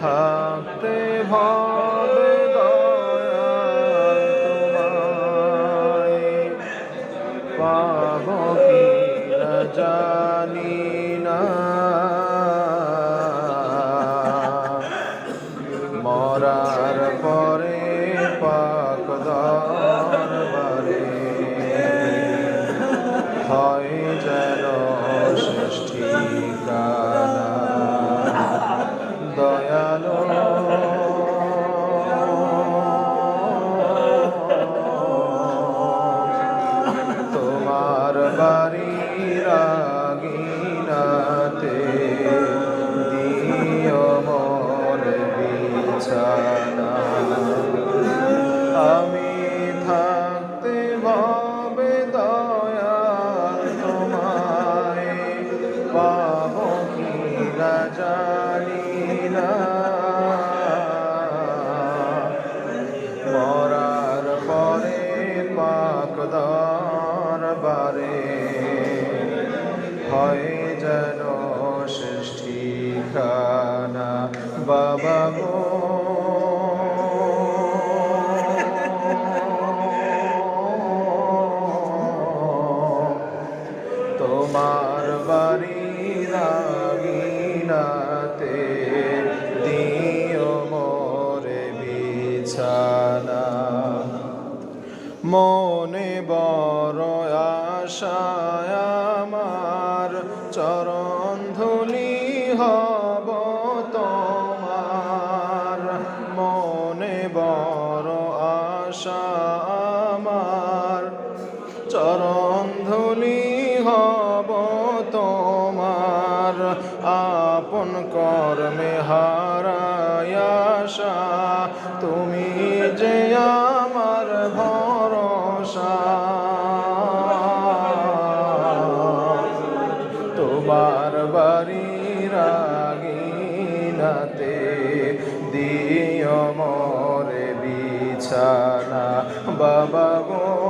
থাকতে ভবে তোমায়। কি জানি না। মরার পরে হয় আপন কর্মে হারায়াশা তুমি যে আমার ভরসা। তোমার বাড়ির আগিনাতে দিও মোরে বিছানা। বাবা গো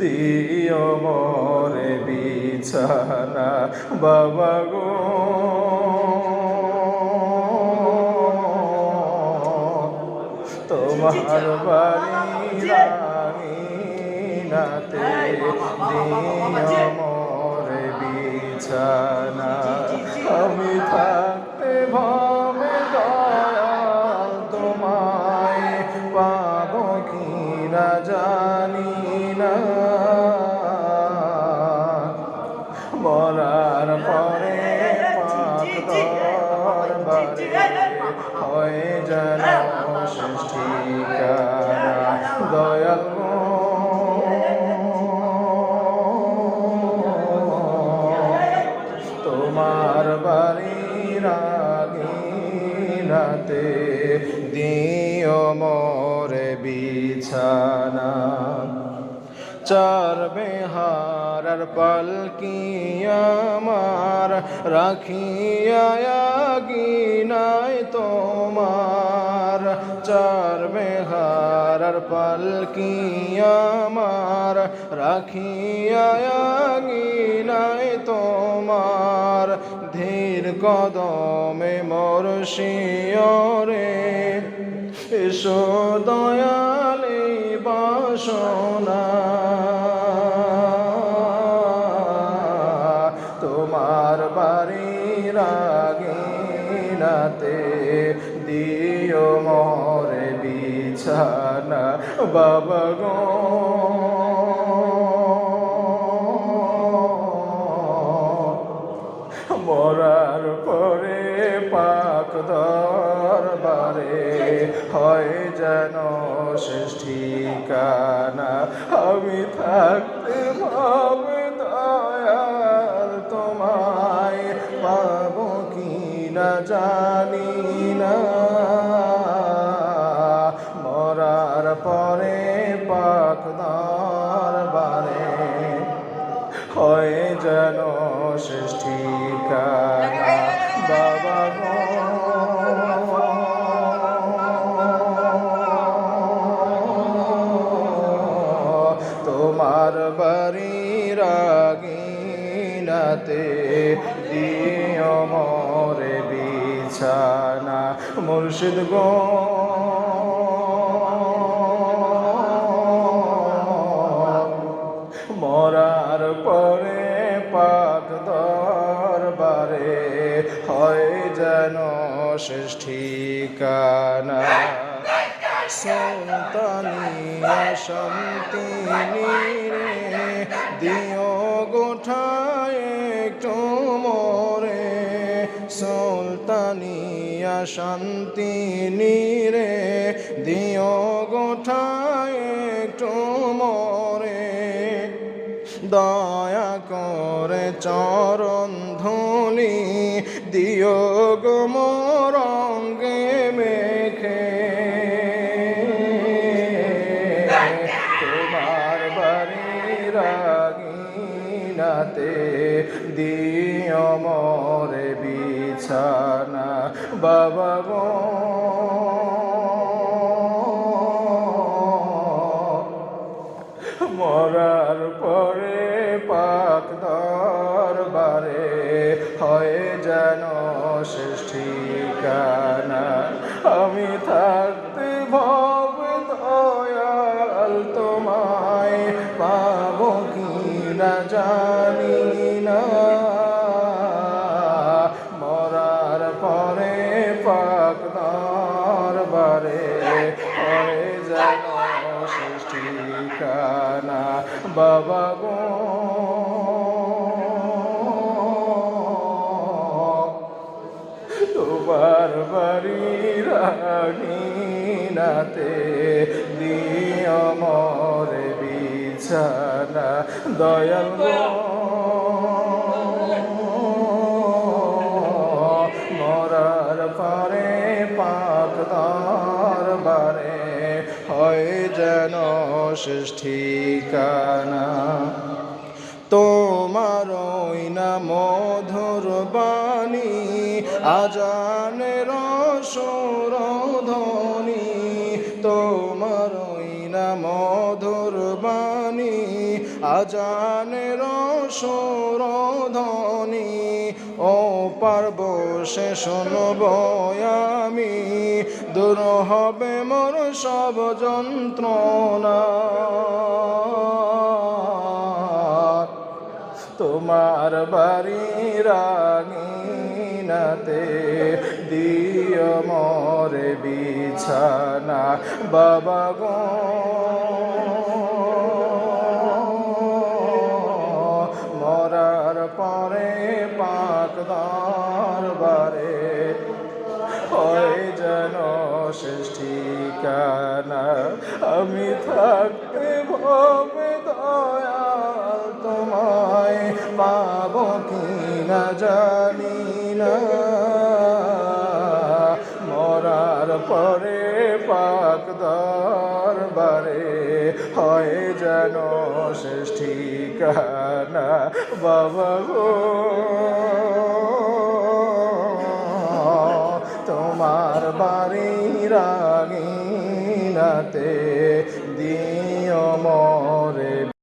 দিও মোরে বিছানা বাবা গো। তোমার বাড়ির আঙিনাতে দিও মোরে বিছানা। আমি থাকতে যেন শেষ তোমার বাড়ির আগিনাতে দিও মোরে বিছানা। চার বেহারার পালকি আমার, রাখিয়া গিনায় তোমার। চার বেহারার পালকি আমার, রাখিয়া গিনায় তোমার। ধীর কদমে মোর শিয়রে এসো দয়ালে বাসনা। আগিনাতে দিও মরে বিছানা, বাবা গো। মরার পরে পাক দরবারে হয় যেন শেষ ঠিকানা। আমি থাকতে জানি না। মরার পরে পাক দরবারে হয় যেন ঠিকানা বাবা তোমার দিও মরে বিছানা মুর্শিদ গো। মরার পরে পাক দরবারে হয় যেন শেষ ঠিকানা। সন্তানিয়া শান্তি রে দিও গোঠায় একটু মোরে। সুলতানিয়া শান্তি নিরে দিও গোঠায় একটু মরে। দয়া করে চরণ ধনি দিও গো বিছানা বাবা গো। মরার পরে পাক দরবারে হয়ে যেন সৃষ্টিকানা আমি থাকতে বাবা গো। তোমার বাড়ির নাতে দিও মরে বিছানা দয়াল গো। হয় যেন শেষ তোমার ওই না মধুর বাণী, আজানের সুরধ্বনি তোমার ওই না মধুর বাণী, আজানের সুরধ্বনি ও পারব, সে শুনব আমি। দূর হবে মোর সব যন্ত্রণা। তোমার বাড়ি আঙিনাতে দিও মরে বিছানা। বাবা গো ঠিকানা? আমি থাকতে ভবে দয়াল তোমায়। পাবো কি না জানি না। মরার পরে পাক দরবারে হয় যেন শেষ ঠিকানা। বাবা গো, তোমার বাড়ির আগিনাতে দিও